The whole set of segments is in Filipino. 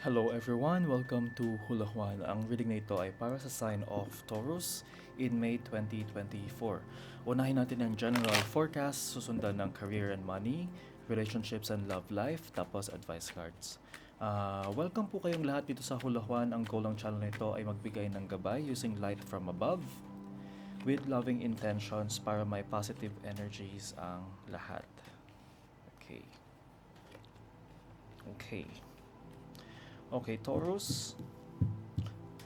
Hello everyone, welcome to Hula Juan. Ang reading na ito ay para sa sign of Taurus in May 2024. Unahin natin ang general forecast, susundan ng career and money, relationships and love life, tapos advice cards. Ah, welcome po kayong lahat dito sa Hula Juan. Ang goal ng channel nito ay magbigay ng gabay using light from above with loving intentions para may positive energies ang lahat. Okay. Okay. Okay, Taurus.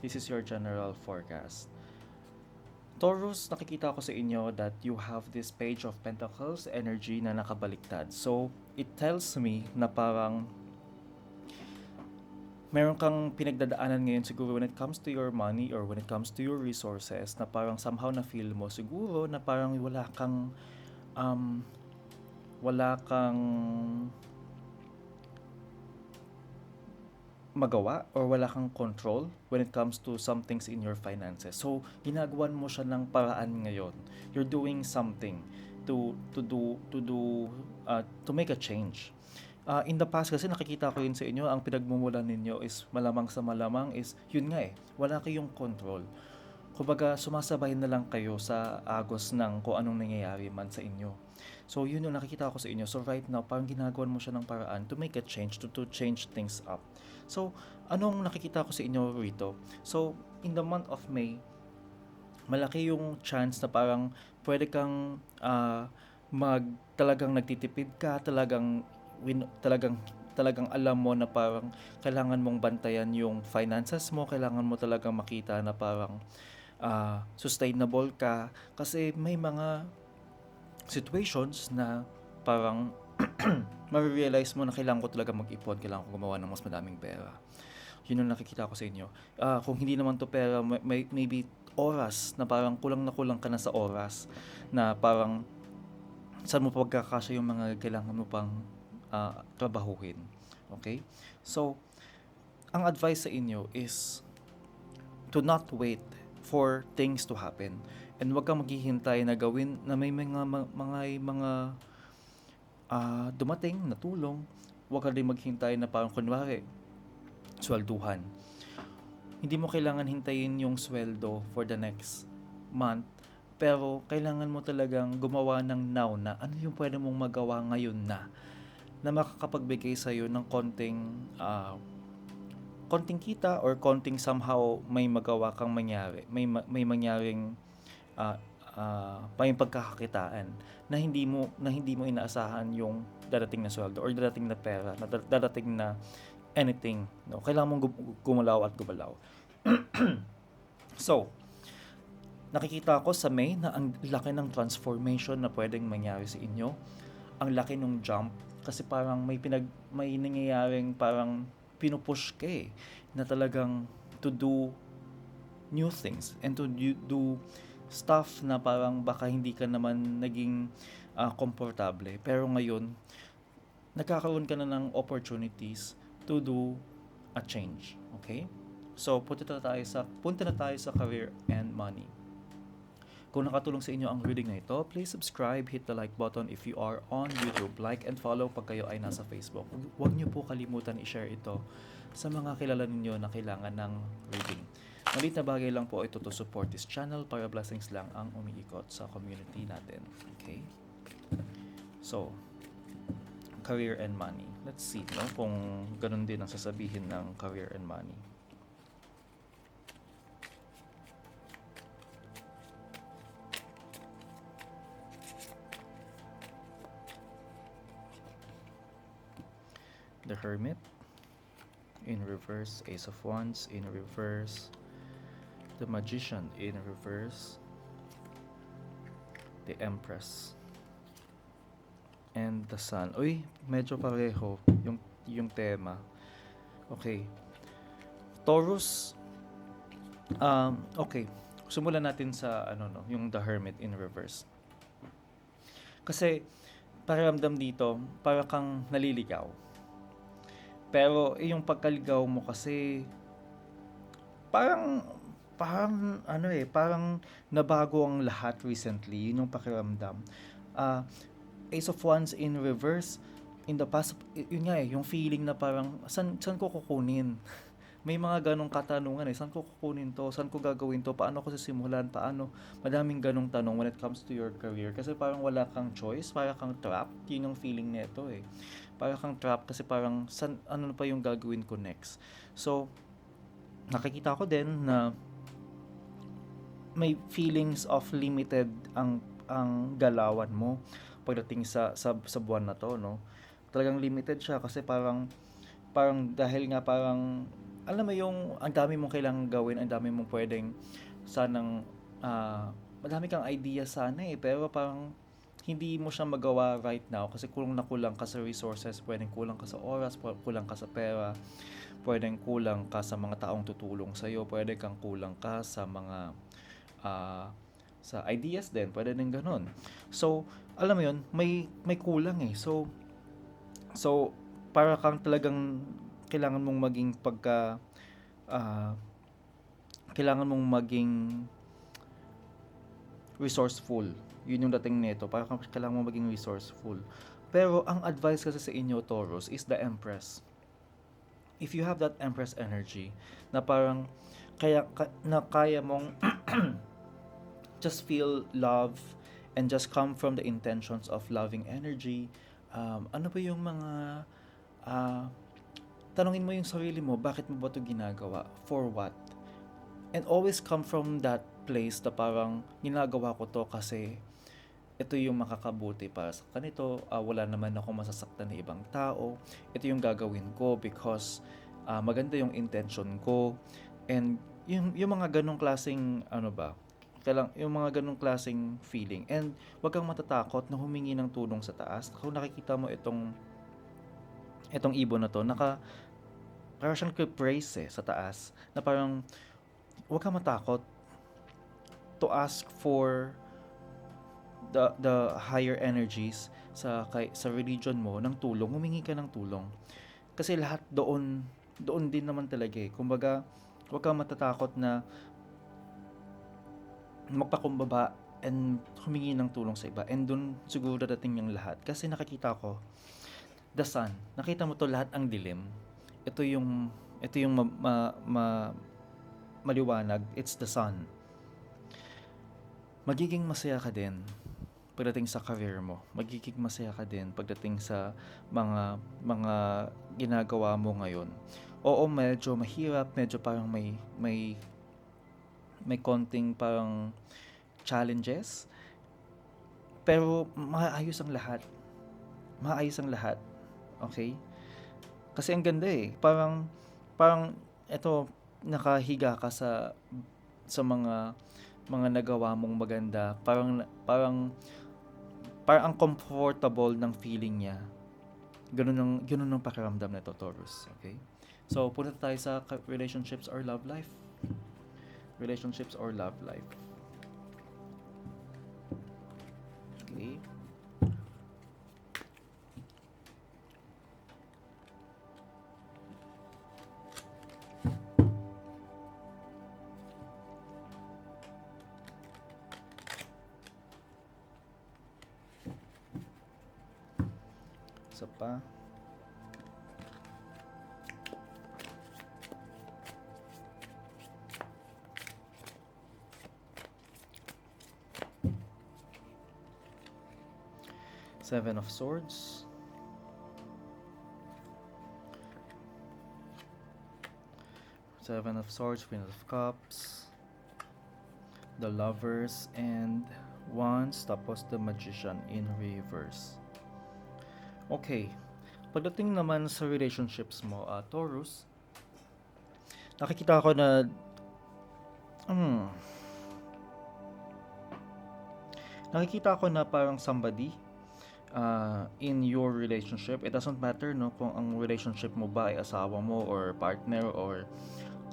This is your general forecast. Taurus, nakikita ko sa inyo that you have this page of pentacles energy na nakabaliktad. So, it tells me na parang meron kang pinagdadaanan ngayon siguro when it comes to your money or when it comes to your resources na parang somehow na feel mo siguro na parang wala kang um, wala kang magawa or wala kang control when it comes to some things in your finances. So, ginagawan mo siya ng paraan ngayon. You're doing something to to do to do uh, to make a change. Uh, in the past kasi nakikita ko yun sa inyo, ang pinagmumulan ninyo is malamang sa malamang is yun nga eh, wala kayong control. Kumbaga, sumasabay na lang kayo sa agos ng kung anong nangyayari man sa inyo. So, yun yung nakikita ko sa inyo. So, right now, parang ginagawan mo siya ng paraan to make a change, to, to change things up. So, anong nakikita ko sa inyo rito? So, in the month of May, malaki yung chance na parang pwede kang ah, mag talagang nagtitipid ka, talagang win, talagang talagang alam mo na parang kailangan mong bantayan yung finances mo, kailangan mo talagang makita na parang ah, sustainable ka kasi may mga situations na parang marirealize mo na kailangan ko talaga mag-ipon, kailangan ko gumawa ng mas madaming pera. Yun yung nakikita ko sa inyo. Ah, kung hindi naman to pera, may, may- maybe oras na parang kulang na kulang ka na sa oras na parang saan mo pagkakasya yung mga kailangan mo pang ah, trabahuhin. Okay? So, ang advice sa inyo is to not wait for things to happen. And wag kang maghihintay na gawin na may mga mga mga, mga ah, dumating na tulong. Huwag ka din maghintay na parang kunwari, swelduhan. Hindi mo kailangan hintayin yung sweldo for the next month. Pero kailangan mo talagang gumawa ng now na ano yung pwede mong magawa ngayon na na makakapagbigay sa'yo ng konting ah, konting kita or konting somehow may magawa kang mangyari. May ma- may mangyaring ah ah, may pagkakakitaan na hindi mo na hindi mo inaasahan yung darating na sweldo or darating na pera, na dar- darating na anything, no. Kailangan mong gu- gumalaw at gumalaw. so, nakikita ko sa May na ang laki ng transformation na pwedeng mangyari sa inyo. Ang laki ng jump kasi parang may pinag may nangyayaring parang pinupush ka eh, na talagang to do new things and to do stuff na parang baka hindi ka naman naging ah, komportable. Pero ngayon, nagkakaroon ka na ng opportunities to do a change. Okay? So, punta na tayo sa, punta na tayo sa career and money. Kung nakatulong sa inyo ang reading na ito, please subscribe, hit the like button if you are on YouTube, like and follow pag kayo ay nasa Facebook. Huwag niyo po kalimutan i-share ito sa mga kilala ninyo na kailangan ng reading. Malit na bagay lang po ito to support this channel para blessings lang ang umiikot sa community natin. Okay? So, career and money. Let's see no, kung ganun din ang sasabihin ng career and money. The Hermit in reverse, Ace of Wands in reverse, the Magician in reverse, the Empress, and the Sun. Uy, medyo pareho yung yung tema. Okay. Taurus um okay. Simulan natin sa ano no, yung the Hermit in reverse. Kasi pakiramdam dito, para kang naliligaw. Pero eh, yung pagkaligaw mo kasi parang parang ano eh, parang nabago ang lahat recently, yun yung pakiramdam. Ah, Ace of Wands in reverse, in the past, yun nga eh, yung feeling na parang, san, san ko kukunin? May mga ganong katanungan eh, saan ko kukunin to? Saan ko gagawin to? Paano ko sisimulan? Paano? Madaming ganong tanong when it comes to your career. Kasi parang wala kang choice, para kang trap. Yun yung feeling nito eh. Para kang trap kasi parang, san, ano pa yung gagawin ko next? So, nakikita ko din na may feelings of limited ang ang galawan mo pagdating sa sa, sa buwan na to, no? Talagang limited siya kasi parang parang dahil nga parang alam mo yung ang dami mong kailangang gawin, ang dami mong pwedeng sanang ah madami kang idea sana eh, pero parang hindi mo siya magawa right now kasi kulang na kulang ka sa resources, pwedeng kulang ka sa oras, kulang ka sa pera, pwedeng kulang ka sa mga taong tutulong sa iyo, pwede kang kulang ka sa mga ah, sa ideas din, pwede din ganun. So, alam mo yun, may may kulang eh. So, so para kang talagang kailangan mong maging pagka ah, kailangan mong maging resourceful. Yun yung dating nito. Para kang kailangan mong maging resourceful. Pero ang advice kasi sa inyo, Taurus, is the Empress. If you have that Empress energy, na parang kaya ka- na kaya mong just feel love and just come from the intentions of loving energy. Um, ano ba yung mga ah, tanungin mo yung sarili mo, bakit mo ba ito ginagawa? For what? And always come from that place na parang ginagawa ko to kasi ito yung makakabuti para sa kanito. Ah, wala naman ako masasaktan ng ibang tao. Ito yung gagawin ko because ah, maganda yung intention ko. And yung, yung mga ganong klaseng ano ba, kailang, yung mga ganong klaseng feeling. And wag kang matatakot na humingi ng tulong sa taas. Kung nakikita mo itong itong ibon na to, naka parang siyang praise eh, sa taas na parang huwag kang matakot to ask for the the higher energies sa kay, sa religion mo ng tulong, humingi ka ng tulong. Kasi lahat doon doon din naman talaga eh. Kumbaga, huwag kang matatakot na magpakumbaba and humingi ng tulong sa iba. And doon siguro dadating yung lahat. Kasi nakikita ko, the sun, nakita mo to lahat ang dilim. Ito yung, ito yung ma, ma, ma- maliwanag. It's the sun. Magiging masaya ka din pagdating sa career mo. Magiging masaya ka din pagdating sa mga mga ginagawa mo ngayon. Oo, medyo mahirap, medyo parang may may may konting parang challenges. Pero maayos ang lahat. Maayos ang lahat. Okay? Kasi ang ganda eh. Parang parang eto nakahiga ka sa sa mga mga nagawa mong maganda. Parang parang parang ang comfortable ng feeling niya. Ganun ang ganun ang pakiramdam nito, Taurus. Okay? So, punta tayo sa relationships or love life. Relationships or love life. Okay. Seven of Swords. Seven of Swords, Queen of Cups. The Lovers and Wands, tapos the Magician in reverse. Okay. Pagdating naman sa relationships mo, ah, Taurus, nakikita ko na hmm, nakikita ko na parang somebody uh, in your relationship. It doesn't matter no kung ang relationship mo ba ay asawa mo or partner or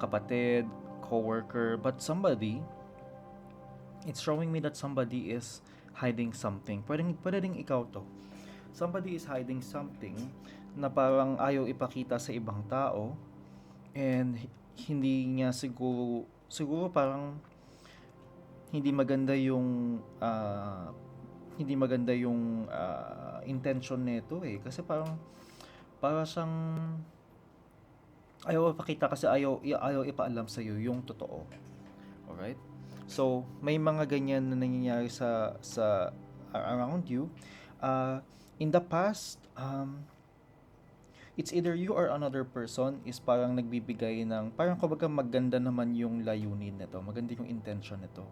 kapatid, coworker, but somebody it's showing me that somebody is hiding something. Pwedeng, pwede ding ikaw to. Somebody is hiding something na parang ayaw ipakita sa ibang tao and hindi niya siguro siguro parang hindi maganda yung ah, hindi maganda yung ah, intention nito eh. Kasi parang para siyang ayaw ipakita kasi ayaw, ayaw ipaalam sa iyo yung totoo. Alright? So, may mga ganyan na nangyayari sa sa around you. Uh, in the past, um, it's either you or another person is parang nagbibigay ng, parang kumbaga maganda naman yung layunin nito, maganda yung intention nito.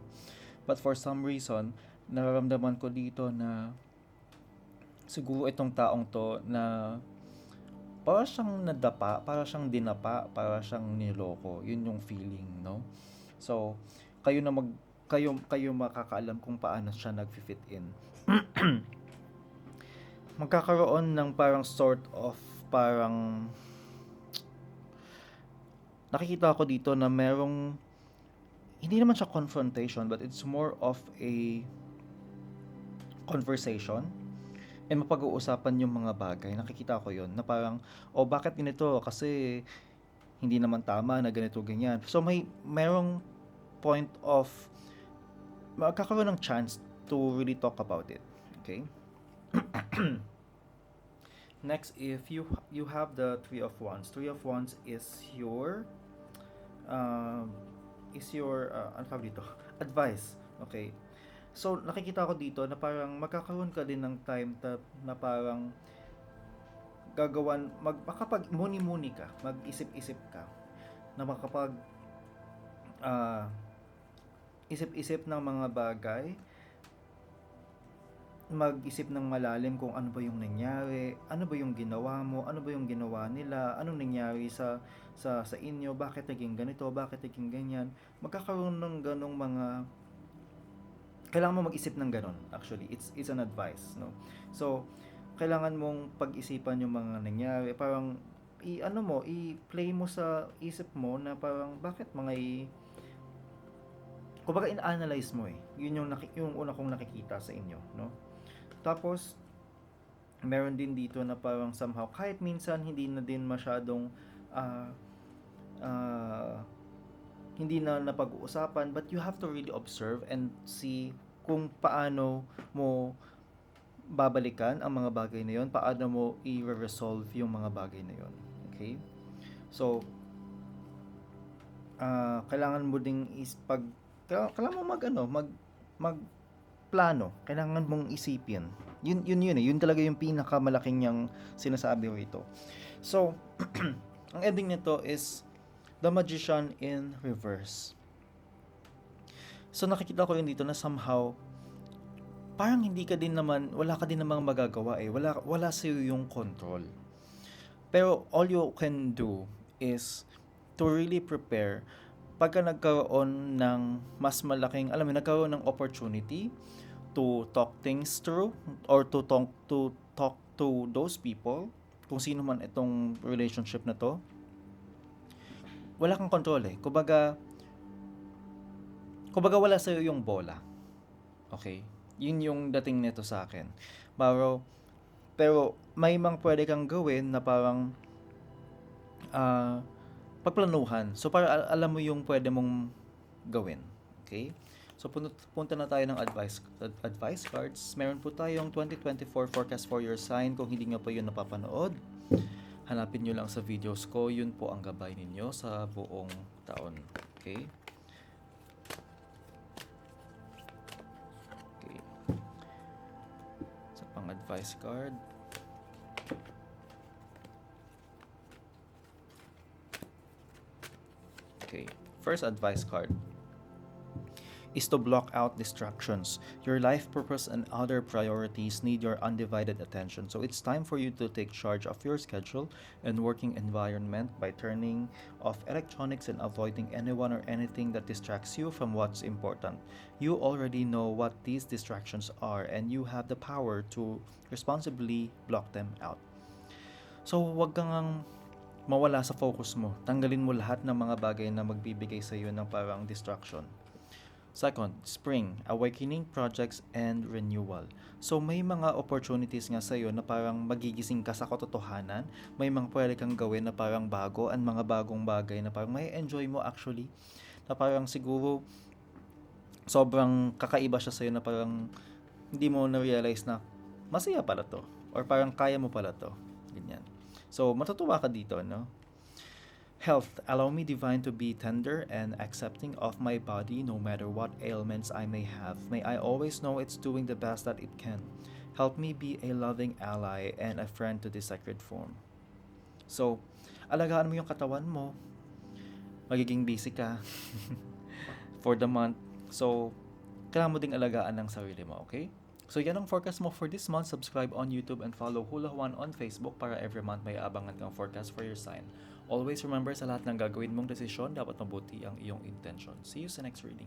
But for some reason, nararamdaman ko dito na siguro itong taong to na para siyang nadapa, para siyang dinapa, para siyang niloko. Yun yung feeling, no? So, kayo na mag kayo kayo makakaalam kung paano siya nag-fit in. Magkakaroon ng parang sort of parang nakikita ko dito na merong hindi naman siya confrontation but it's more of a conversation and mapag-uusapan yung mga bagay. Nakikita ko yon na parang, oh bakit ganito? Kasi hindi naman tama na ganito, ganyan. So may merong point of magkakaroon ng chance to really talk about it. Okay? Next, if you you have the three of wands, three of wands is your um, is your uh, ano dito? Advice. Okay. So nakikita ko dito na parang magkakaroon ka din ng time ta, na parang gagawan mag makapag muni-muni ka, mag-isip-isip ka na makapag ah, isip-isip ng mga bagay mag-isip ng malalim kung ano ba yung nangyari, ano ba yung ginawa mo, ano ba yung ginawa nila, anong nangyari sa sa sa inyo, bakit naging ganito, bakit naging ganyan. Magkakaroon ng ganong mga kailangan mo mag-isip ng ganon actually. It's it's an advice no? So kailangan mong pag-isipan yung mga nangyari. Parang i ano mo i-play mo sa isip mo na parang bakit mga i kumbaga in-analyze mo eh. Yun yung naki, yung una kong nakikita sa inyo no? Tapos meron din dito na parang somehow kahit minsan hindi na din masyadong ah, hindi na napag-uusapan but you have to really observe and see kung paano mo babalikan ang mga bagay na yon, paano mo i-resolve yung mga bagay na yon. Okay? So, ah kailangan mo ding is pag kailangan, mo mag ano, mag mag plano, kailangan mong isipin. Yun yun yun eh, yun talaga yung pinakamalaking yang sinasabi rito. So, ang ending nito is The Magician in Reverse. So nakikita ko yun dito na somehow parang hindi ka din naman wala ka din namang magagawa eh. Wala wala sa yung control. Pero all you can do is to really prepare pagka nagkaroon ng mas malaking, alam mo, nagkaroon ng opportunity to talk things through or to talk to talk to those people kung sino man itong relationship na to wala kang control eh. Kumbaga, kumbaga wala sa'yo yung bola. Okay? Yun yung dating nito sa akin. Pero, pero may mga pwede kang gawin na parang ah pagplanuhan. So, para al- alam mo yung pwede mong gawin. Okay? So, punta, punta na tayo ng advice, ad- advice cards. Meron po tayong 2024 forecast for your sign. Kung hindi nyo pa yun napapanood, hanapin nyo lang sa videos ko. Yun po ang gabay ninyo sa buong taon. Okay? Okay. Sa pang advice card. Okay. First advice card is to block out distractions. Your life purpose and other priorities need your undivided attention. So it's time for you to take charge of your schedule and working environment by turning off electronics and avoiding anyone or anything that distracts you from what's important. You already know what these distractions are and you have the power to responsibly block them out. So wag kang mawala sa focus mo. Tanggalin mo lahat ng mga bagay na magbibigay sa iyo ng parang distraction. Second, spring, awakening projects and renewal. So may mga opportunities nga sa iyo na parang magigising ka sa katotohanan, may mga pwede kang gawin na parang bago and mga bagong bagay na parang may enjoy mo actually. Na parang siguro sobrang kakaiba siya sa iyo na parang hindi mo na-realize na masaya pala to. Or parang kaya mo pala to. Ganyan. So, matutuwa ka dito, no? Health, allow me divine to be tender and accepting of my body no matter what ailments I may have. May I always know it's doing the best that it can. Help me be a loving ally and a friend to the sacred form. So, alagaan mo yung katawan mo. Magiging busy ka for the month. So, kailangan mo ding alagaan ng sarili mo, okay? So, yan ang forecast mo for this month. Subscribe on YouTube and follow Hula Juan on Facebook para every month may abangan kang forecast for your sign. Always remember sa lahat ng gagawin mong desisyon, dapat mabuti ang iyong intention. See you sa next reading.